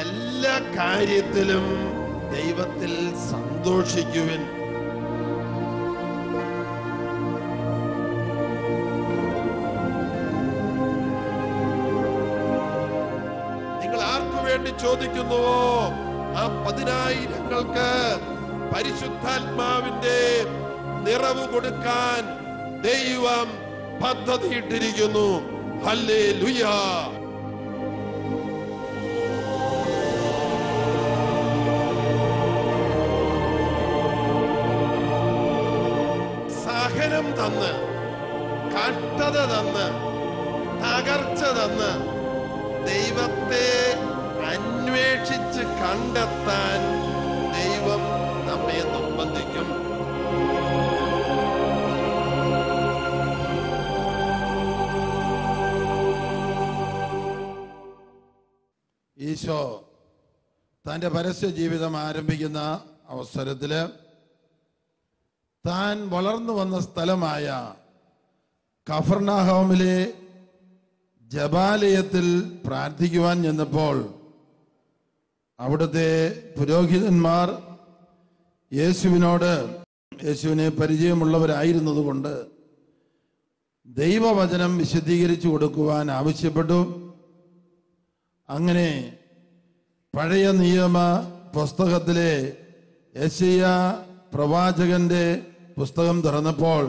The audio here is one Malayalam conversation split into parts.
എല്ലാ കാര്യത്തിലും ദൈവത്തിൽ സന്തോഷിക്കുവിൻ. നിങ്ങൾ ആർക്കു വേണ്ടി ചോദിക്കുന്നുവോ? ആ പതിനായിരങ്ങൾക്ക് പരിശുദ്ധാത്മാവിന്റെ നിറവ് കൊടുക്കാൻ ദൈവം പദ്ധതിയിട്ടിരിക്കുന്നു. ഹല്ലേ ലുയാ തന്ന്. കഷ്ടത തന്ന്. തകർച്ച തന്ന്. ദൈവത്തെ അന്വേഷിച്ച് കണ്ടെത്താൻ ദൈവം നമ്മെ നിർബന്ധിക്കും. ഈശോ തന്റെ പരസ്യ ജീവിതം ആരംഭിക്കുന്ന അവസരത്തിൽ താൻ വളർന്നു വന്ന സ്ഥലമായ കഫർണാഹോമിലെ ജപാലയത്തിൽ പ്രാർത്ഥിക്കുവാൻ ചെന്നപ്പോൾ അവിടുത്തെ പുരോഹിതന്മാർ യേശുവിനോട് യേശുവിനെ പരിചയമുള്ളവരായിരുന്നതുകൊണ്ട് ദൈവവചനം വിശദീകരിച്ചു കൊടുക്കുവാൻ ആവശ്യപ്പെട്ടു. അങ്ങനെ പഴയ നിയമ പുസ്തകത്തിലെ യശയ പ്രവാചകന്റെ പുസ്തകം തുറന്നപ്പോൾ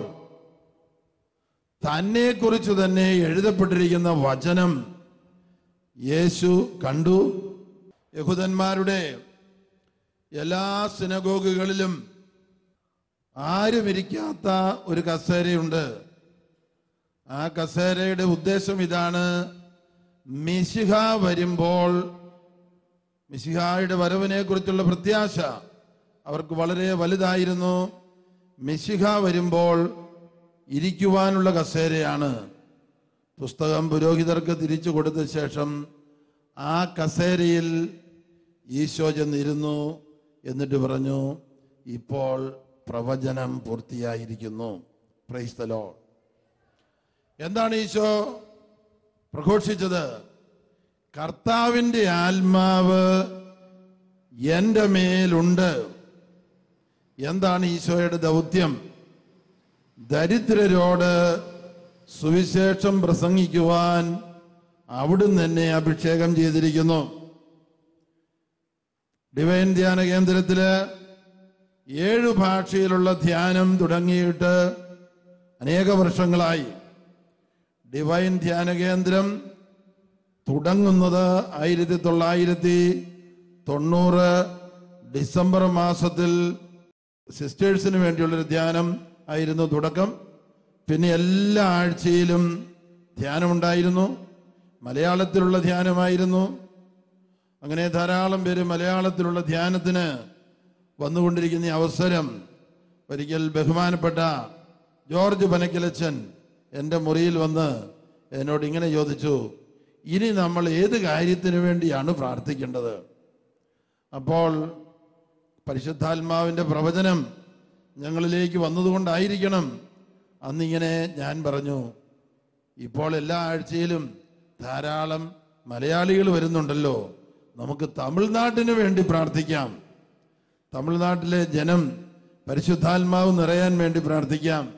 തന്നെക്കുറിച്ച് തന്നെ എഴുതപ്പെട്ടിരിക്കുന്ന വചനം യേശു കണ്ടു. യഹൂദന്മാരുടെ എല്ലാ സിനഗോഗുകളിലും ആരുമിരിക്കാത്ത ഒരു കസേരയുണ്ട്. ആ കസേരയുടെ ഉദ്ദേശം ഇതാണ് മിശിഹ വരുമ്പോൾ മിശിഹായുടെ വരവിനെ കുറിച്ചുള്ള പ്രത്യാശ അവർക്ക് വളരെ വലുതായിരുന്നു. മെസ്സിഹ വരുമ്പോൾ ഇരിക്കുവാനുള്ള കസേരയാണ്. പുസ്തകം പുരോഹിതർക്ക് തിരിച്ചു കൊടുത്ത ശേഷം ആ കസേരയിൽ ഈശോ ചെന്നിരുന്നു എന്നിട്ട് പറഞ്ഞു ഇപ്പോൾ പ്രവചനം പൂർത്തിയായിരിക്കുന്നു. പ്രൈസ്തലോ എന്താണ് ഈശോ പ്രഘോഷിച്ചത്? കർത്താവിന്റെ ആത്മാവ് എന്റെ മേലുണ്ട്. എന്താണ് ഈശോയുടെ ദൗത്യം? ദരിദ്രരോട് സുവിശേഷം പ്രസംഗിക്കുവാൻ അവിടുന്ന് തന്നെ അഭിഷേകം ചെയ്തിരിക്കുന്നു. ഡിവൈൻ ധ്യാന കേന്ദ്രത്തിൽ ഏഴു ഭാഷയിലുള്ള ധ്യാനം തുടങ്ങിയിട്ട് അനേക വർഷങ്ങളായി. ഡിവൈൻ ധ്യാന കേന്ദ്രം തുടങ്ങുന്നത് ആയിരത്തി തൊള്ളായിരത്തി തൊണ്ണൂറ് ഡിസംബർ മാസത്തിൽ സിസ്റ്റേഴ്സിന് വേണ്ടിയുള്ളൊരു ധ്യാനം ആയിരുന്നു തുടക്കം. പിന്നെ എല്ലാ ആഴ്ചയിലും ധ്യാനമുണ്ടായിരുന്നു. മലയാളത്തിലുള്ള ധ്യാനമായിരുന്നു. അങ്ങനെ ധാരാളം പേര് മലയാളത്തിലുള്ള ധ്യാനത്തിന് വന്നുകൊണ്ടിരിക്കുന്ന അവസരം ഒരിക്കൽ ബഹുമാനപ്പെട്ട ജോർജ് പനക്കിലച്ചൻ എന്റെ മുറിയിൽ വന്ന് എന്നോട് ഇങ്ങനെ ചോദിച്ചു ഇനി നമ്മൾ ഏത് കാര്യത്തിന് വേണ്ടിയാണ് പ്രാർത്ഥിക്കേണ്ടത്? അപ്പോൾ പരിശുദ്ധാത്മാവിന്റെ പ്രവചനം ഞങ്ങളിലേക്ക് വന്നതുകൊണ്ടായിരിക്കണം. അന്നിങ്ങനെ ഞാൻ പറഞ്ഞു ഇപ്പോൾ എല്ലാ ആഴ്ചയിലും ധാരാളം മലയാളികൾ വരുന്നുണ്ടല്ലോ. നമുക്ക് തമിഴ്നാട്ടിന് വേണ്ടി പ്രാർത്ഥിക്കാം. തമിഴ്നാട്ടിലെ ജനം പരിശുദ്ധാത്മാവ് നിറയാൻ വേണ്ടി പ്രാർത്ഥിക്കാം.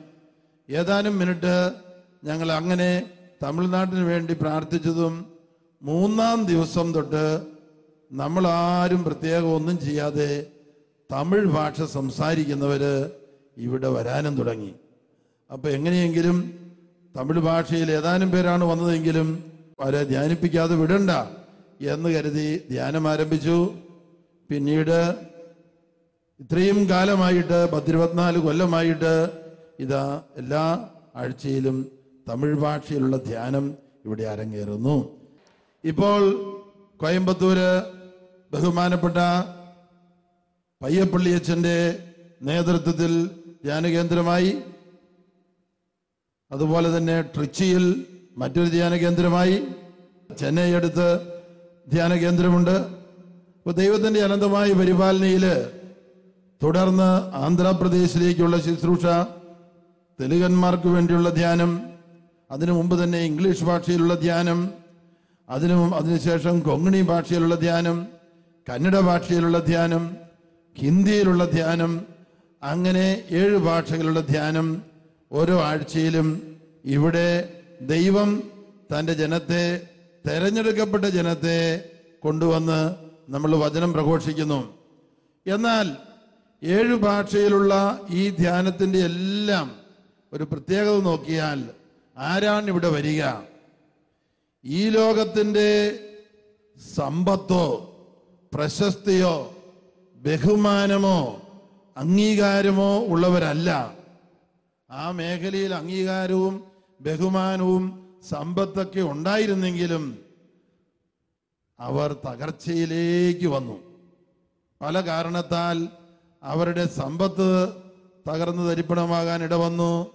ഏതാനും മിനിറ്റ് ഞങ്ങൾ അങ്ങനെ തമിഴ്നാട്ടിന് വേണ്ടി പ്രാർത്ഥിച്ചതും മൂന്നാം ദിവസം തൊട്ട് നമ്മളാരും പ്രത്യേകം ഒന്നും ചെയ്യാതെ തമിഴ് ഭാഷ സംസാരിക്കുന്നവര് ഇവിടെ വരാനും തുടങ്ങി. അപ്പൊ എങ്ങനെയെങ്കിലും തമിഴ് ഭാഷയിൽ ഏതാനും പേരാണ് വന്നതെങ്കിലും അവരെ ധ്യാനിപ്പിക്കാതെ വിടണ്ട എന്ന് കരുതി ധ്യാനം ആരംഭിച്ചു. പിന്നീട് ഇത്രയും കാലമായിട്ട് പത്തിരുപത്തിനാല് കൊല്ലമായിട്ട് ഇതാ എല്ലാ ആഴ്ചയിലും തമിഴ് ഭാഷയിലുള്ള ധ്യാനം ഇവിടെ അരങ്ങേറുന്നു. ഇപ്പോൾ കോയമ്പത്തൂര് ബഹുമാനപ്പെട്ട പയ്യപ്പള്ളിയച്ഛന്റെ നേതൃത്വത്തിൽ ധ്യാനകേന്ദ്രമായി അതുപോലെ തന്നെ ട്രിച്ചിയിൽ മറ്റൊരു ധ്യാന കേന്ദ്രമായി ചെന്നൈ അടുത്ത് ധ്യാന കേന്ദ്രമുണ്ട് അപ്പോൾ ദൈവത്തിന്റെ അനന്തമായ പരിപാലനയിൽ തുടർന്ന് ആന്ധ്രാപ്രദേശിലേക്കുള്ള ശുശ്രൂഷ തെലുങ്കന്മാർക്ക് വേണ്ടിയുള്ള ധ്യാനം അതിനു മുമ്പ് തന്നെ ഇംഗ്ലീഷ് ഭാഷയിലുള്ള ധ്യാനം അതിനു അതിനുശേഷം കൊങ്ങിണി ഭാഷയിലുള്ള ധ്യാനം കന്നഡ ഭാഷയിലുള്ള ധ്യാനം ഹിന്ദിയിലുള്ള ധ്യാനം അങ്ങനെ ഏഴ് ഭാഷകളുള്ള ധ്യാനം ഓരോ ആഴ്ചയിലും ഇവിടെ ദൈവം തന്റെ ജനത്തെ തെരഞ്ഞെടുക്കപ്പെട്ട ജനത്തെ കൊണ്ടുവന്ന് നമ്മൾ വചനം പ്രഘോഷിക്കുന്നു. എന്നാൽ ഏഴ് ഭാഷയിലുള്ള ഈ ധ്യാനത്തിന്റെ എല്ലാം ഒരു പ്രത്യേകത നോക്കിയാൽ ആരാണ് ഇവിടെ വരിക? ഈ ലോകത്തിന്റെ സമ്പത്തോ പ്രശസ്തിയോ ബഹുമാനമോ അംഗീകാരമോ ഉള്ളവരല്ല. ആ മേഖലയിൽ അംഗീകാരവും ബഹുമാനവും സമ്പത്തൊക്കെ ഉണ്ടായിരുന്നെങ്കിലും അവർ തകർച്ചയിലേക്ക് വന്നു. പല കാരണത്താൽ അവരുടെ സമ്പത്ത് തകർന്നു തരിപ്പണമാകാൻ ഇടവന്നു.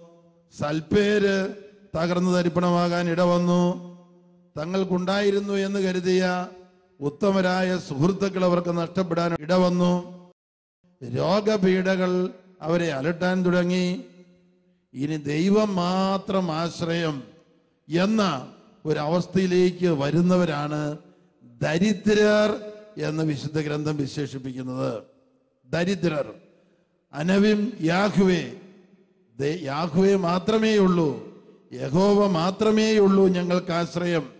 സൽപ്പേര് തകർന്നു തരിപ്പണമാകാൻ ഇടവന്നു. തങ്ങൾക്കുണ്ടായിരുന്നു എന്ന് കരുതിയ ഉത്തമരായ സുഹൃത്തുക്കൾ അവർക്ക് നഷ്ടപ്പെടാൻ ഇടവന്നു. രോഗപീഠകൾ അവരെ അലട്ടാൻ തുടങ്ങി. ഇനി ദൈവം മാത്രം ആശ്രയം എന്ന ഒരവസ്ഥയിലേക്ക് വരുന്നവരാണ് ദരിദ്രർ എന്ന് വിശുദ്ധ ഗ്രന്ഥം വിശേഷിപ്പിക്കുന്നത്. ദരിദ്രർ. അനവിം യാഹുവേ. യാഹുവേ മാത്രമേ ഉള്ളൂ യഹോവ മാത്രമേ ഉള്ളൂ ഞങ്ങൾക്ക് ആശ്രയം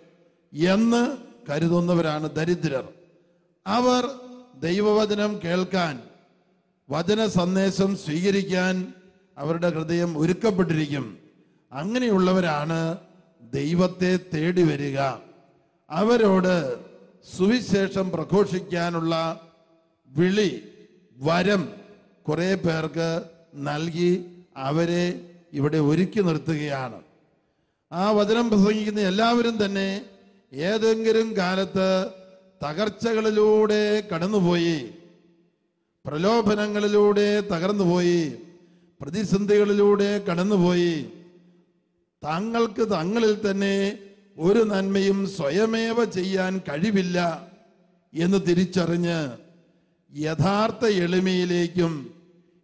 എന്ന് കരുതുന്നവരാണ് ദരിദ്രർ. അവർ ദൈവവചനം കേൾക്കാൻ വചന സന്ദേശം സ്വീകരിക്കാൻ അവരുടെ ഹൃദയം ഒരുക്കപ്പെട്ടിരിക്കും. അങ്ങനെയുള്ളവരാണ് ദൈവത്തെ തേടി വരിക. അവരോട് സുവിശേഷം പ്രഘോഷിക്കാനുള്ള വിളി വരം കുറെ പേർക്ക് നൽകി അവരെ ഇവിടെ ഒരുക്കി നിർത്തുകയാണ്. ആ വചനം പ്രസംഗിക്കുന്ന എല്ലാവരും തന്നെ ഏതെങ്കിലും കാലത്ത് തകർച്ചകളിലൂടെ കടന്നുപോയി പ്രലോഭനങ്ങളിലൂടെ തകർന്നുപോയി പ്രതിസന്ധികളിലൂടെ കടന്നുപോയി തങ്ങൾക്ക് തങ്ങളിൽ തന്നെ ഒരു നന്മയും സ്വയമേവ ചെയ്യാൻ കഴിവില്ല എന്ന് തിരിച്ചറിഞ്ഞ് യഥാർത്ഥ എളിമയിലേക്കും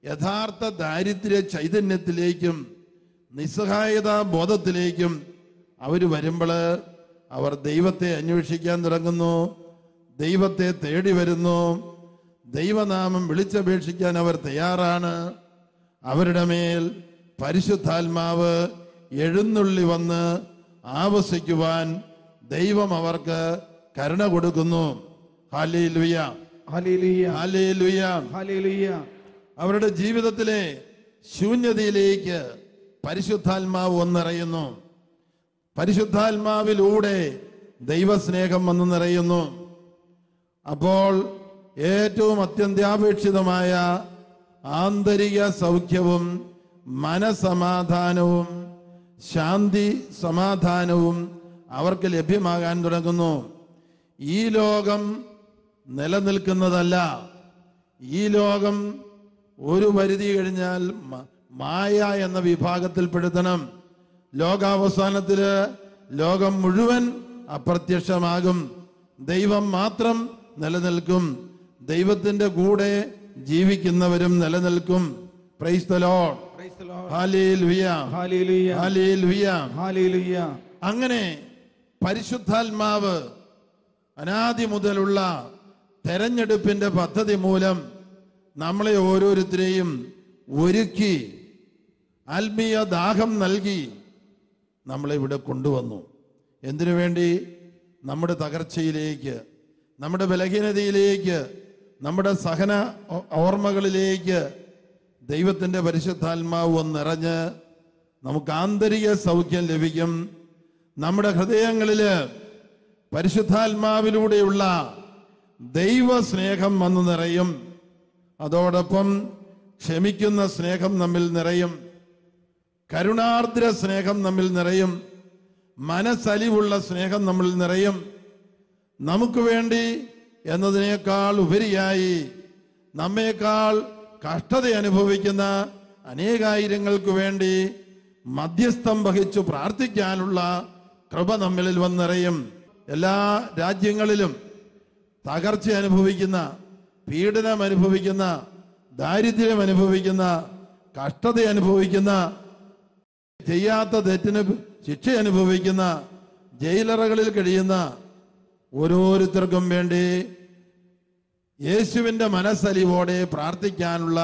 യഥാർത്ഥ ദാരിദ്ര്യ ചൈതന്യത്തിലേക്കും നിസ്സഹായതാ ബോധത്തിലേക്കും അവർ വരുമ്പോൾ അവർ ദൈവത്തെ അന്വേഷിക്കാൻ തുടങ്ങുന്നു. ദൈവത്തെ തേടി വരുന്നു. ദൈവനാമം വിളിച്ചപേക്ഷിക്കാൻ അവർ തയ്യാറാണ്. അവരുടെ മേൽ പരിശുദ്ധാത്മാവ് എഴുന്നള്ളി വന്ന് ആവസിക്കുവാൻ ദൈവം അവർക്ക് കരുണ കൊടുക്കുന്നു. അവരുടെ ജീവിതത്തിലെ ശൂന്യതയിലേക്ക് പരിശുദ്ധാത്മാവ് വന്നിറയുന്നു. പരിശുദ്ധാത്മാവിലൂടെ ദൈവസ്നേഹം വന്നു നിറയുന്നു. അപ്പോൾ ഏറ്റവും അത്യന്താപേക്ഷിതമായ ആന്തരിക സൗഖ്യവും മനസമാധാനവും ശാന്തി സമാധാനവും അവർക്ക് ലഭ്യമാകാൻ തുടങ്ങുന്നു. ഈ ലോകം നിലനിൽക്കുന്നതല്ല. ഈ ലോകം ഒരു പരിധി കഴിഞ്ഞാൽ മായ എന്ന വിഭാഗത്തിൽപ്പെടുത്തണം ലോകാവസാനത്തിൽ ലോകം മുഴുവൻ അപ്രത്യക്ഷമാകും. ദൈവം മാത്രം നിലനിൽക്കും. ദൈവത്തിന്റെ കൂടെ ജീവിക്കുന്നവരും നിലനിൽക്കും. അങ്ങനെ പരിശുദ്ധാത്മാവ് അനാദി മുതലുള്ള തെരഞ്ഞെടുപ്പിന്റെ പദ്ധതി മൂലം നമ്മളെ ഓരോരുത്തരെയും ഒരുക്കി ആത്മീയ ദാഹം നൽകി നമ്മളെ ഇവിടെ കൊണ്ടുവന്നു. എന്തിനു വേണ്ടി? നമ്മുടെ തകർച്ചയിലേക്ക് നമ്മുടെ ബലഹീനതയിലേക്ക് നമ്മുടെ സഹന ഓർമ്മകളിലേക്ക് ദൈവത്തിന്റെ പരിശുദ്ധാത്മാവ് വന്നിറഞ്ഞ് നമുക്ക് ആന്തരിക സൗഖ്യം ലഭിക്കും. നമ്മുടെ ഹൃദയങ്ങളിൽ പരിശുദ്ധാത്മാവിലൂടെയുള്ള ദൈവ സ്നേഹം വന്നു നിറയും. അതോടൊപ്പം ക്ഷമിക്കുന്ന സ്നേഹം നമ്മിൽ നിറയും. കരുണാർദ്ര സ്നേഹം നമ്മിൽ നിറയും. മനസ്സലിവുള്ള സ്നേഹം നമ്മിൽ നിറയും. നമുക്ക് വേണ്ടി എന്നതിനേക്കാൾ ഉപരിയായി നമ്മേക്കാൾ കഷ്ടത അനുഭവിക്കുന്ന അനേകായിരങ്ങൾക്ക് വേണ്ടി മധ്യസ്ഥം വഹിച്ചു പ്രാർത്ഥിക്കാനുള്ള കൃപ നമ്മളിൽ വന്നിറയും. എല്ലാ രാജ്യങ്ങളിലും തകർച്ച അനുഭവിക്കുന്ന പീഡനം അനുഭവിക്കുന്ന ദാരിദ്ര്യം അനുഭവിക്കുന്ന കഷ്ടത അനുഭവിക്കുന്ന ചെയ്യാത്ത തെറ്റിന് ശിക്ഷ അനുഭവിക്കുന്ന ജയിലറകളിൽ കഴിയുന്ന ഓരോരുത്തർക്കും വേണ്ടി യേശുവിന്റെ മനസ്സലിവോടെ പ്രാർത്ഥിക്കാനുള്ള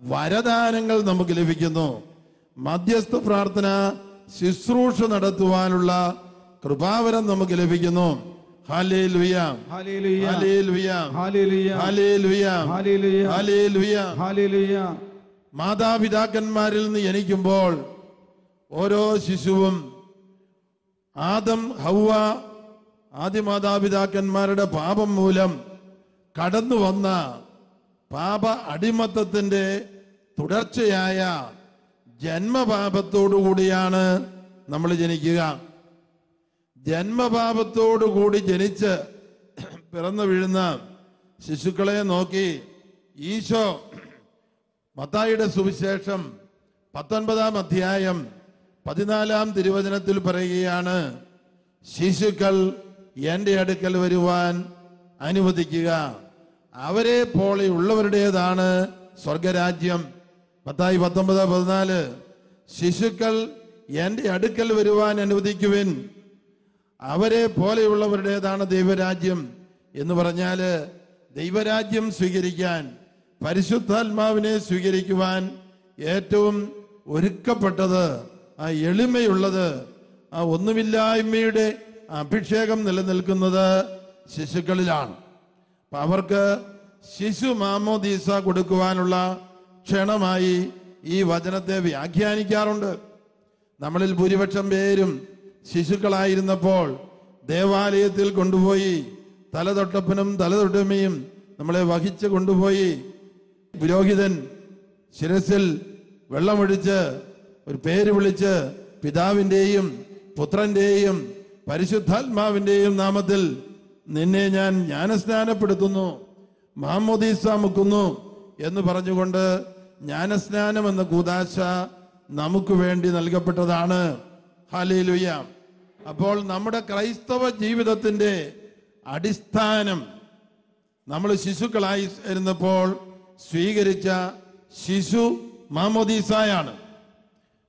വരദാനങ്ങൾ നമുക്ക് ലഭിക്കുന്നു. മധ്യസ്ഥ പ്രാർത്ഥന ശുശ്രൂഷ നടത്തുവാനുള്ള കൃപാവരം നമുക്ക് ലഭിക്കുന്നു. മാതാപിതാക്കന്മാരിൽ നിന്ന് ജനിക്കുമ്പോൾ ഓരോ ശിശുവും ആദം ഹൗവ ആദ്യ മാതാപിതാക്കന്മാരുടെ പാപം മൂലം കടന്നു വന്ന പാപ അടിമത്തത്തിന്റെ തുടർച്ചയായ ജന്മപാപത്തോടുകൂടിയാണ് നമ്മൾ ജനിക്കുക. ജന്മപാപത്തോടുകൂടി ജനിച്ച് പിറന്നു വീഴുന്ന ശിശുക്കളെ നോക്കി ഈശോ മത്തായിയുടെ സുവിശേഷം പത്തൊൻപതാം അധ്യായം പതിനാലാം തിരുവചനത്തിൽ പറയുകയാണ് ശിശുക്കൾ എന്റെ അടുക്കൽ വരുവാൻ അനുവദിക്കുക. അവരെ പോലെയുള്ളവരുടേതാണ് സ്വർഗരാജ്യം. പത്തായി പത്തൊമ്പത് പതിനാല്. ശിശുക്കൾ എന്റെ അടുക്കൽ വരുവാൻ അനുവദിക്കുവിൻ. അവരെ പോലെയുള്ളവരുടേതാണ് ദൈവരാജ്യം. എന്ന് പറഞ്ഞാൽ ദൈവരാജ്യം സ്വീകരിക്കാൻ പരിശുദ്ധാത്മാവിനെ സ്വീകരിക്കുവാൻ ഏറ്റവും ഒരുക്കപ്പെട്ടത് ആ എളിമയുള്ളത് ആ ഒന്നുമില്ലായ്മയുടെ അഭിഷേകം നിലനിൽക്കുന്നത് ശിശുക്കളിലാണ്. അവർക്ക് ശിശു മാമോദീസ കൊടുക്കുവാനുള്ള ക്ഷണമായി ഈ വചനത്തെ വ്യാഖ്യാനിക്കാറുണ്ട്. നമ്മളിൽ ഭൂരിപക്ഷം പേരും ശിശുക്കളായിരുന്നപ്പോൾ ദേവാലയത്തിൽ കൊണ്ടുപോയി തലതൊട്ടപ്പനും തലതൊട്ടമ്മയും നമ്മളെ വഹിച്ച് കൊണ്ടുപോയി പുരോഹിതൻ ശിരസിൽ വെള്ളമൊഴിച്ച് ഒരു പേര് വിളിച്ച് പിതാവിന്റെയും പുത്രന്റെയും പരിശുദ്ധാത്മാവിന്റെയും നാമത്തിൽ നിന്നെ ഞാൻ ജ്ഞാനസ്നാനപ്പെടുത്തുന്നു മാമോദീസ മുക്കുന്നു എന്ന് പറഞ്ഞുകൊണ്ട് ജ്ഞാനസ്നാനം എന്ന കൂതാശ നമുക്ക് വേണ്ടി നൽകപ്പെട്ടതാണ്. ഹാലേലുയ്യ അപ്പോൾ നമ്മുടെ ക്രൈസ്തവ ജീവിതത്തിന്റെ അടിസ്ഥാനം നമ്മൾ ശിശുക്കളായി ഇരുന്നപ്പോൾ സ്വീകരിച്ച ശിശു മാമോദീസായാണ്.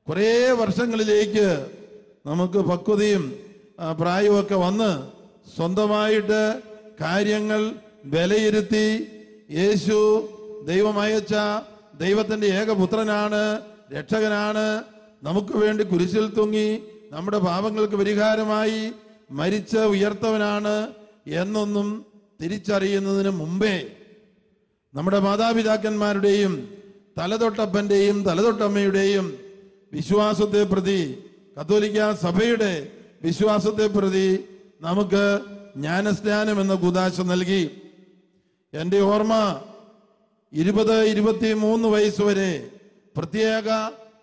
കുറേ വർഷങ്ങളിലേക്ക് നമുക്ക് പക്വതയും പ്രായവുമൊക്കെ വന്ന് സ്വന്തമായിട്ട് കാര്യങ്ങൾ വിലയിരുത്തി യേശു ദൈവമയച്ച ദൈവത്തിന്റെ ഏകപുത്രനാണ് രക്ഷകനാണ് നമുക്ക് വേണ്ടി കുരിശിൽ തൂങ്ങി നമ്മുടെ പാപങ്ങൾക്ക് പരിഹാരമായി മരിച്ച് ഉയർത്തവനാണ് എന്നൊന്നും തിരിച്ചറിയുന്നതിന് മുമ്പേ നമ്മുടെ മാതാപിതാക്കന്മാരുടെയും തലതൊട്ടപ്പന്റെയും തലതൊട്ടമ്മയുടെയും വിശ്വാസത്തെ പ്രതി കത്തോലിക്ക സഭയുടെ വിശ്വാസത്തെ പ്രതി നമുക്ക് ജ്ഞാനസ്നാനം എന്ന കുതാശ നൽകി. എന്റെ ഓർമ്മ ഇരുപത് ഇരുപത്തി മൂന്ന് വയസ്സ് വരെ പ്രത്യേക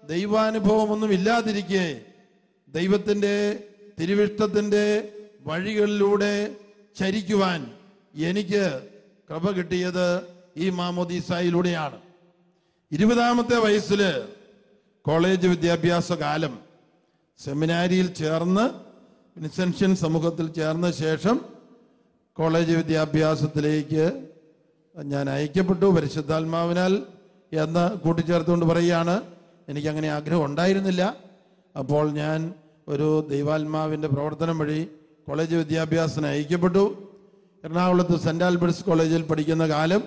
ദൈവാനുഭവമൊന്നും ഇല്ലാതിരിക്കെ ദൈവത്തിന്റെ തിരുവിഷ്ടത്തിന്റെ വഴികളിലൂടെ ചരിക്കുവാൻ എനിക്ക് കൃപ കിട്ടിയത് ഈ മാമോദീസായിലൂടെയാണ്. ഇരുപതാമത്തെ വയസ്സിൽ കോളേജ് വിദ്യാഭ്യാസ കാലം സെമിനാരിയിൽ ചേർന്ന് വിൻസെൻഷ്യൻ സമൂഹത്തിൽ ചേർന്ന ശേഷം കോളേജ് വിദ്യാഭ്യാസത്തിലേക്ക് ഞാൻ അയക്കപ്പെട്ടു. പരിശുദ്ധാത്മാവിനാൽ എന്ന് കൂട്ടിച്ചേർത്തുകൊണ്ട് പറയുകയാണ് എനിക്കങ്ങനെ ആഗ്രഹം ഉണ്ടായിരുന്നില്ല. അപ്പോൾ ഞാൻ ഒരു ദൈവാത്മാവിന്റെ പ്രവർത്തനം വഴി കോളേജ് വിദ്യാഭ്യാസത്തിന് അയക്കപ്പെട്ടു. എറണാകുളത്ത് സെന്റ് ആൽബർട്സ് കോളേജിൽ പഠിക്കുന്ന കാലം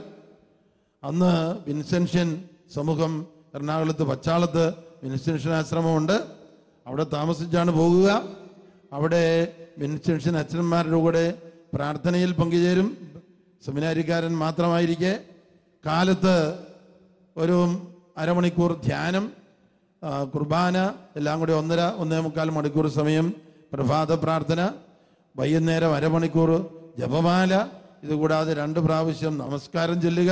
അന്ന് വിൻസെൻഷ്യൻ സമൂഹം എറണാകുളത്ത് പച്ചാളത്ത് വിൻസെൻഷ്യൻ ആശ്രമമുണ്ട്. അവിടെ താമസിച്ചാണ് പോകുക. അവിടെ മിനിസ്റ്റൻഷൻ അച്ഛന്മാരുടെ കൂടെ പ്രാർത്ഥനയിൽ പങ്കുചേരും. സെമിനാരിക്കാരൻ മാത്രമായിരിക്കെ. കാലത്ത് ഒരു അരമണിക്കൂർ ധ്യാനം കുർബാന എല്ലാം കൂടി ഒന്നര ഒന്നേ മുക്കാൽ മണിക്കൂർ സമയം പ്രഭാത പ്രാർത്ഥന വൈകുന്നേരം അരമണിക്കൂർ ജപമാല ഇതുകൂടാതെ രണ്ട് പ്രാവശ്യം നമസ്കാരം ചെല്ലുക.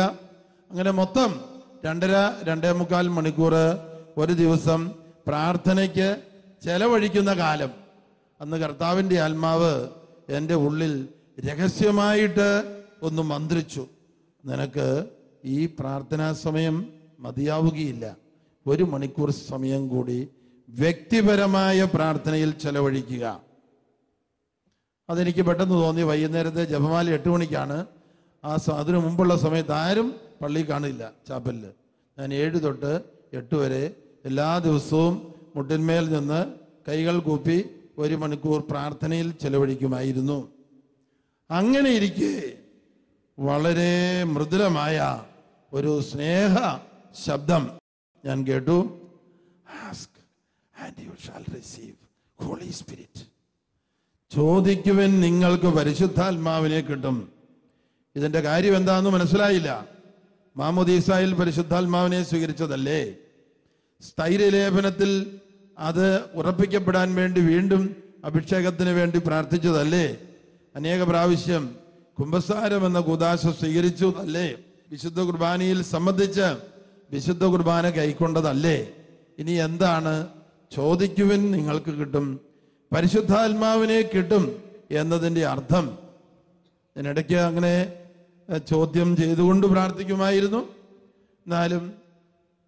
അങ്ങനെ മൊത്തം രണ്ടര രണ്ടേ മുക്കാൽ മണിക്കൂർ ഒരു ദിവസം പ്രാർത്ഥനയ്ക്ക് ചെലവഴിക്കുന്ന കാലം. അന്ന് കർത്താവിന്റെ ആത്മാവ് എന്റെ ഉള്ളിൽ രഹസ്യമായിട്ട് ഒന്ന് മന്ത്രിച്ചു. നിനക്ക് ഈ പ്രാർത്ഥനാ സമയം മതിയാവുകയില്ല. ഒരു മണിക്കൂർ സമയം കൂടി വ്യക്തിപരമായ പ്രാർത്ഥനയിൽ ചെലവഴിക്കുക. അതെനിക്ക് പെട്ടെന്ന് തോന്നി വൈകുന്നേരത്തെ ജപമാല എട്ട് മണിക്കാണ്. ആ അതിനു മുമ്പുള്ള സമയത്ത് ആരും പള്ളി കാണില്ല ചാപ്പലിൽ. ഞാൻ ഏഴ് തൊട്ട് എട്ട് വരെ എല്ലാ ദിവസവും മുട്ടിന്മേൽ നിന്ന് കൈകൾ കൂപ്പി ഒരു മണിക്കൂർ പ്രാർത്ഥനയിൽ ചെലവഴിക്കുമായിരുന്നു. അങ്ങനെ ഇരിക്കെ വളരെ മൃദുലമായ ഒരു സ്നേഹ ശബ്ദം ഞാൻ കേട്ടു. Ask and you shall receive holy spirit ചോദിക്കുവൻ നിങ്ങൾക്ക് പരിശുദ്ധാത്മാവിനെ കിട്ടും. ഇതിന്റെ കാര്യം എന്താണെന്ന് മനസ്സിലായില്ല. മാമോദീസായിൽ പരിശുദ്ധാത്മാവിനെ സ്വീകരിച്ചതല്ലേ? സ്ഥൈര്യലേപനത്തിൽ അത് ഉറപ്പിക്കപ്പെടാൻ വേണ്ടി വീണ്ടും അഭിഷേകത്തിന് വേണ്ടി പ്രാർത്ഥിച്ചതല്ലേ? അനേക പ്രാവശ്യം കുംഭസാരം എന്ന കുദാശ സ്വീകരിച്ചു അല്ലേ വിശുദ്ധ കുർബാനയിൽ സംബന്ധിച്ച് വിശുദ്ധ കുർബാന കൈക്കൊണ്ടതല്ലേ? ഇനി എന്താണ് ചോദിക്കുവിൻ നിങ്ങൾക്ക് കിട്ടും പരിശുദ്ധാത്മാവിനെ കിട്ടും എന്നതിന്റെ അർത്ഥം. ഇതിനിടയ്ക്ക് അങ്ങനെ ചോദ്യം ചെയ്തുകൊണ്ട് പ്രാർത്ഥിക്കുമായിരുന്നു. എന്നാലും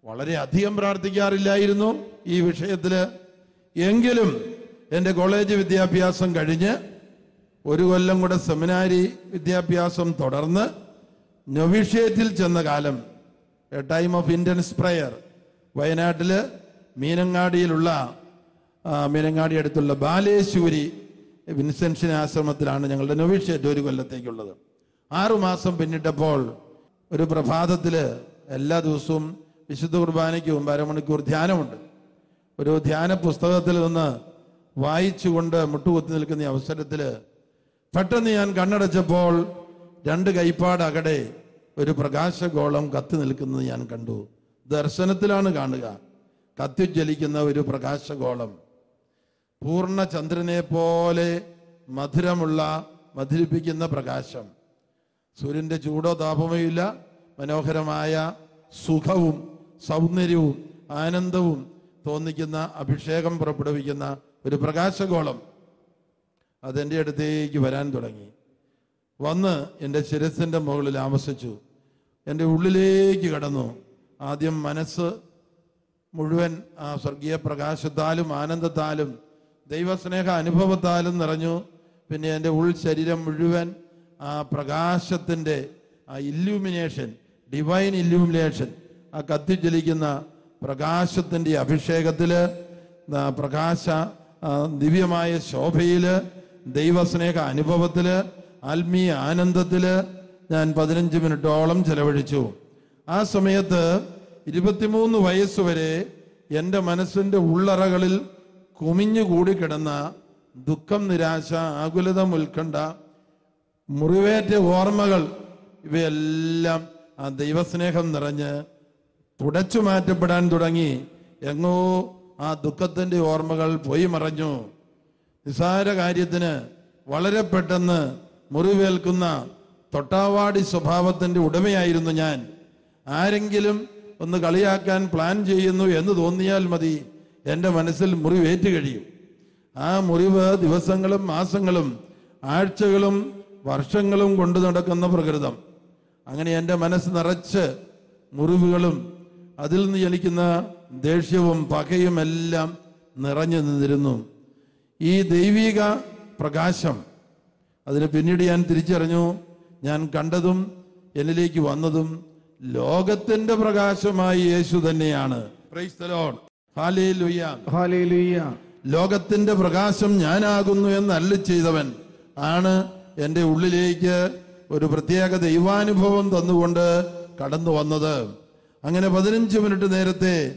വളരെ അധികം പ്രാർത്ഥിക്കാറില്ലായിരുന്നു ഈ വിഷയത്തിൽ എങ്കിലും എന്റെ കോളേജ് വിദ്യാഭ്യാസം കഴിഞ്ഞ് ഒരു കൊല്ലം കൂടെ സെമിനാരി വിദ്യാഭ്യാസം തുടർന്ന് നൊവിഷ്യേറ്റിൽ ചെന്ന കാലം a time of intense prayer വയനാട്ടിൽ മീനങ്ങാടിയിലുള്ള മീനങ്ങാടി അടുത്തുള്ള ബാലേശ്വരി വിൻസെൻഷൻ ആശ്രമത്തിലാണ് ഞങ്ങളുടെ നൊവിഷ്യേറ്റ് ഒരു കൊല്ലത്തേക്കുള്ളത്. ആറുമാസം പിന്നിട്ടപ്പോൾ ഒരു പ്രഭാതത്തിൽ എല്ലാ ദിവസവും വിശുദ്ധ കുർബാനയ്ക്ക് അരമണിക്കൂർ ധ്യാനമുണ്ട്. ഒരു ധ്യാന പുസ്തകത്തിൽ നിന്ന് വായിച്ചുകൊണ്ട് മുട്ടുകുത്തി നിൽക്കുന്ന ഈ അവസരത്തിൽ പെട്ടെന്ന് ഞാൻ കണ്ണടച്ചപ്പോൾ രണ്ട് കൈപ്പാട് അകടെ ഒരു പ്രകാശഗോളം കത്തി നിൽക്കുന്നത് ഞാൻ കണ്ടു. ദർശനത്തിലാണ് കാണുക. കത്തിജ്വലിക്കുന്ന ഒരു പ്രകാശഗോളം. പൂർണ ചന്ദ്രനെ പോലെ മധുരമുള്ള മധുരിപ്പിക്കുന്ന പ്രകാശം. സൂര്യന്റെ ചൂടോ താപമോ ഇല്ല മനോഹരമായ സുഖവും സൗന്ദര്യവും ആനന്ദവും തോന്നിക്കുന്ന അഭിഷേകം പുറപ്പെടുവിക്കുന്ന ഒരു പ്രകാശഗോളം അതെന്റെ അടുത്തേക്ക് വരാൻ തുടങ്ങി. വന്ന് എന്റെ ശിരസിന്റെ മുകളിൽ ആമസിച്ചു എന്റെ ഉള്ളിലേക്ക് കടന്നു. ആദ്യം മനസ്സ് മുഴുവൻ ആ സ്വർഗീയ പ്രകാശത്താലും ആനന്ദത്താലും ദൈവസ്നേഹ അനുഭവത്താലും നിറഞ്ഞു. പിന്നെ എന്റെ ഉൾ ശരീരം മുഴുവൻ ആ പ്രകാശത്തിന്റെ ആ ഇല്യൂമിനേഷൻ ഡിവൈൻ ഇല്യൂമിനേഷൻ ആ കത്തിജ്വലിക്കുന്ന പ്രകാശത്തിന്റെ അഭിഷേകത്തിൽ പ്രകാശ ദിവ്യമായ ശോഭയിൽ ദൈവസ്നേഹ അനുഭവത്തിൽ ആത്മീയ ആനന്ദത്തിൽ ഞാൻ പതിനഞ്ച് മിനിറ്റോളം ചെലവഴിച്ചു. ആ സമയത്ത് ഇരുപത്തിമൂന്ന് വയസ്സ് വരെ എന്റെ മനസ്സിന്റെ ഉള്ളറകളിൽ കുമിഞ്ഞുകൂടി കൂടിക്കിടന്ന ദുഃഖം നിരാശ ആകുലത ഉത്കണ്ഠ മുറിവേറ്റ ഓർമ്മകൾ ഇവയെല്ലാം ആ ദൈവസ്നേഹം നിറഞ്ഞ് തുടച്ചു മാറ്റപ്പെടാൻ തുടങ്ങി. എങ്ങോ ആ ദുഃഖത്തിന്റെ ഓർമ്മകൾ പോയി മറഞ്ഞു. നിസാര കാര്യത്തിന് വളരെ പെട്ടെന്ന് മുറിവേൽക്കുന്ന തൊട്ടാവാടി സ്വഭാവത്തിന്റെ ഉടമയായിരുന്നു ഞാൻ. ആരെങ്കിലും ഒന്ന് കളിയാക്കാൻ പ്ലാൻ ചെയ്യുന്നു എന്ന് തോന്നിയാൽ മതി. എന്റെ മനസ്സിൽ മുറിവേറ്റ് കഴിയും. ആ മുറിവ് ദിവസങ്ങളും മാസങ്ങളും ആഴ്ചകളും വർഷങ്ങളും കൊണ്ടു നടക്കുന്ന പ്രകൃതം. അങ്ങനെ എന്റെ മനസ്സ് നിറച്ച് മുറിവുകളും അതിൽ നിന്ന് ജനിക്കുന്ന ദേഷ്യവും പകയും എല്ലാം നിറഞ്ഞു നിന്നിരുന്നു. ഈ ദൈവിക പ്രകാശം അതിന് പിന്നീട് ഞാൻ തിരിച്ചറിഞ്ഞു. ഞാൻ കണ്ടതും എന്നിലേക്ക് വന്നതും ലോകത്തിന്റെ പ്രകാശമായി യേശു തന്നെയാണ്. ലോകത്തിന്റെ പ്രകാശം ഞാനാകുന്നു എന്ന് അല്ല ചെയ്തവൻ ആണ് എന്റെ ഉള്ളിലേക്ക് ഒരു പ്രത്യേക ദൈവാനുഭവം തന്നുകൊണ്ട് കടന്നു വന്നത്. അങ്ങനെ പതിനഞ്ച് മിനിറ്റ് നേരത്തെ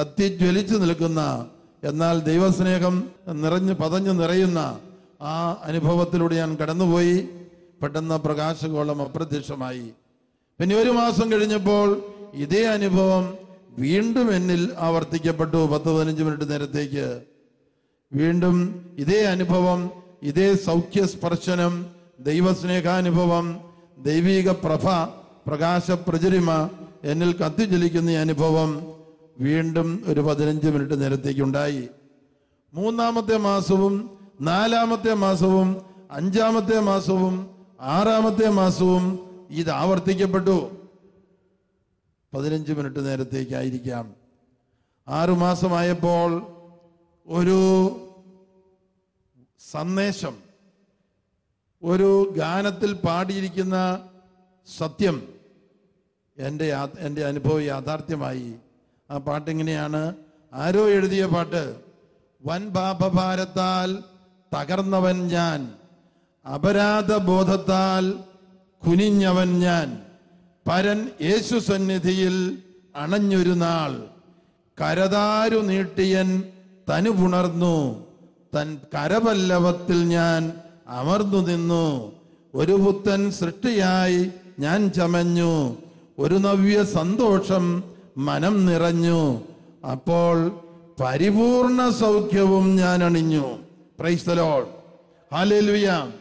കത്തി ജ്വലിച്ചു നിൽക്കുന്ന എന്നാൽ ദൈവസ്നേഹം നിറഞ്ഞ് പതഞ്ഞു നിറയുന്ന ആ അനുഭവത്തിലൂടെ ഞാൻ കടന്നുപോയി. പെട്ടെന്ന് പ്രകാശഗോളം അപ്രത്യക്ഷമായി. പിന്നെ ഒരു മാസം കഴിഞ്ഞപ്പോൾ ഇതേ അനുഭവം വീണ്ടും എന്നിൽ ആവർത്തിക്കപ്പെട്ടു പത്ത് പതിനഞ്ച് മിനിറ്റ് നേരത്തേക്ക്. വീണ്ടും ഇതേ അനുഭവം ഇതേ സൗഖ്യ സ്പർശനം ദൈവസ്നേഹാനുഭവം ദൈവിക പ്രഭ പ്രകാശ പ്രചരിമ എന്നിൽ കത്തിജ്വലിക്കുന്ന അനുഭവം വീണ്ടും ഒരു പതിനഞ്ച് മിനിറ്റ് നേരത്തേക്കുണ്ടായി. മൂന്നാമത്തെ മാസവും നാലാമത്തെ മാസവും അഞ്ചാമത്തെ മാസവും ആറാമത്തെ മാസവും ഇത് ആവർത്തിക്കപ്പെട്ടു. പതിനഞ്ച് മിനിറ്റ് നേരത്തേക്കായിരിക്കാം. ആറുമാസമായപ്പോൾ ഒരു സന്ദേശം ഒരു ഗാനത്തിൽ പാടിയിരിക്കുന്ന സത്യം എന്റെ എന്റെ അനുഭവം യാഥാർത്ഥ്യമായി. ആ പാട്ടിങ്ങനെയാണ്? ആരോ എഴുതിയ പാട്ട്? വൻ പാപഭാരത്താൽ തകർന്നവൻ ഞാൻ. അപരാധ അപരാധബോധത്താൽ കുനിഞ്ഞവൻ ഞാൻ. പരൻ യേശു സന്നിധിയിൽ അണഞ്ഞൊരു നാൾ. കരതാരു നീട്ടിയൻ തനുപുണർന്നു. തൻ കരപല്ലവത്തിൽ ഞാൻ അമർന്നു നിന്നു. ഒരു പുത്തൻ സൃഷ്ടിയായി ഞാൻ ചമഞ്ഞു. ഒരു നവ്യ സന്തോഷം മനം നിറഞ്ഞു. അപ്പോൾ പരിപൂർണ സൗഖ്യവും ഞാൻ അണിഞ്ഞു. പ്രൈസ്തലോൾ ഹാലേലുയ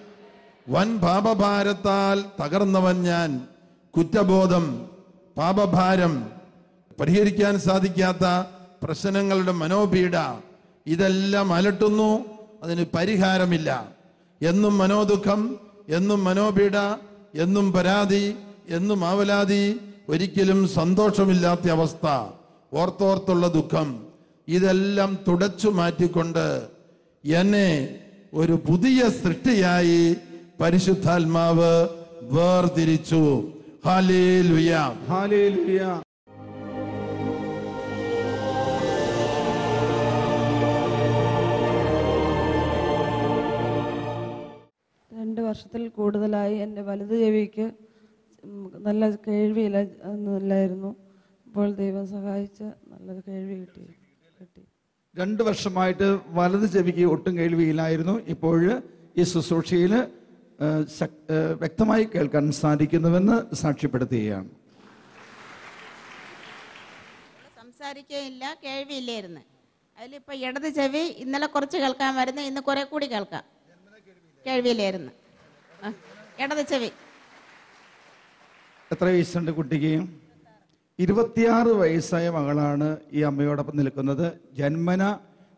വൻ പാപഭാരത്താൽ തകർന്നവൻ ഞാൻ. കുറ്റബോധം പാപഭാരം പരിഹരിക്കാൻ സാധിക്കാത്ത പ്രശ്നങ്ങളുടെ മനോപീഡ ഇതെല്ലാം അലട്ടുന്നു. അതിന് പരിഹാരമില്ല. എന്നും മനോദുഃഖം എന്നും മനോപീഡ എന്നും പരാതി എന്നും ആവലാതി ഒരിക്കലും സന്തോഷമില്ലാത്ത അവസ്ഥ ഓർത്തോർത്തുള്ള ദുഃഖം. ഇതെല്ലാം തുടച്ചു മാറ്റിക്കൊണ്ട് എന്നെ ഒരു പുതിയ സൃഷ്ടിയായി പരിശുദ്ധാത്മാവ് വേർതിരിച്ചു. ഹാലേ ലുയാ ഹാലേലുയ ഹാലേലുയ രണ്ട് വർഷത്തിൽ കൂടുതലായി എന്റെ വലത് ചെവിക്ക് നല്ല കേൾവിയില്ല ഇല്ലായിരുന്നു ഇപ്പോൾ ദൈവം സഹായിച്ച് നല്ലൊരു കേൾവി കിട്ടി കിട്ടി. രണ്ട് വർഷമായിട്ട് വലത് ചെവിക്ക് ഒട്ടും കേൾവിയില്ലായിരുന്നു. ഇപ്പോൾ ഈ ശുശ്രൂഷയിൽ വ്യക്തമായി കേൾക്കാൻ സാധിക്കുന്നുവെന്ന് സാക്ഷ്യപ്പെടുത്തുകയാണ്. സംസാരിക്കുകയില്ല കേൾവിയില്ലായിരുന്നു. അതിലിപ്പോൾ ഇടത് ചെവി ഇന്നലെ കുറച്ച് കേൾക്കാൻ വരുന്നു ഇന്ന് കുറെ കൂടി കേൾക്കാം. കേൾവിയില്ലായിരുന്നു. ആ, ഇടത് ചെവി. എത്ര വയസ്സുണ്ട് കുട്ടിക്ക്? ഇരുപത്തിയാറ് വയസ്സായ മകളാണ് ഈ അമ്മയോടൊപ്പം നിൽക്കുന്നത്. ജന്മന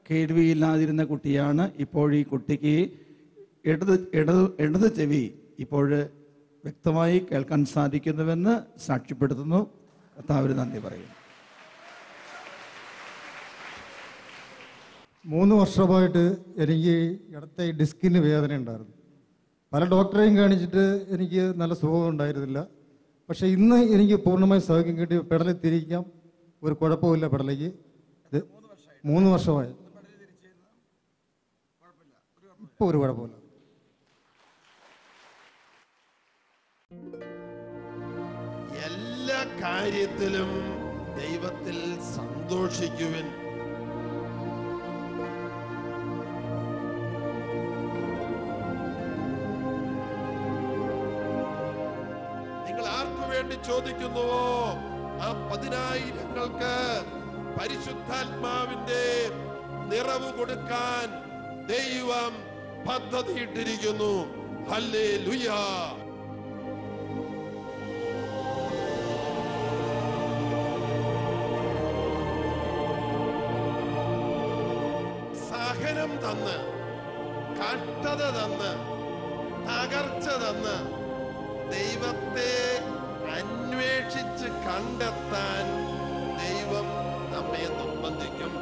കേൾവിയില്ലാതിരുന്ന കുട്ടിയാണ് ഇപ്പോൾ ഈ കുട്ടിക്ക്. ഇടത് ഇടത് ഇടത് ചെവി ഇപ്പോൾ വ്യക്തമായി കേൾക്കാൻ സാധിക്കുന്നുവെന്ന് സാക്ഷ്യപ്പെടുത്തുന്നു. കർത്താവിന് നന്ദി പറയും മൂന്ന് വർഷമായിട്ട് എനിക്ക് ഇടത്തെ ഡിസ്കിന് വേദന ഉണ്ടായിരുന്നു. പല ഡോക്ടറെയും കാണിച്ചിട്ട് എനിക്ക് നല്ല സുഖം ഉണ്ടായിരുന്നില്ല. പക്ഷേ ഇന്ന് എനിക്ക് പൂർണമായി സൗഖ്യം കിട്ടി. പെടലിൽ തിരിക്കാം. ഒരു കുഴപ്പമില്ല പെടലേക്ക് ഇത് മൂന്ന് വർഷമായി. ഇപ്പോൾ ഒരു കുഴപ്പമില്ല എല്ലാ കാര്യത്തിലും ദൈവത്തിൽ സന്തോഷിക്കുവിൻ. വേണ്ടി ചോദിക്കുന്നുവോ ആ പതിനായിരങ്ങൾക്ക് പരിശുദ്ധാത്മാവിന്റെ നിറവ് കൊടുക്കാൻ ദൈവം പദ്ധതിയിട്ടിരിക്കുന്നു. ഹല്ലേ സഹനം തന്ന് കഷ്ടത തന്ന് തകർച്ച തന്ന് അന്വേഷിച്ച് കണ്ടെത്താൻ ദൈവം നമ്മെ നിർബന്ധിക്കും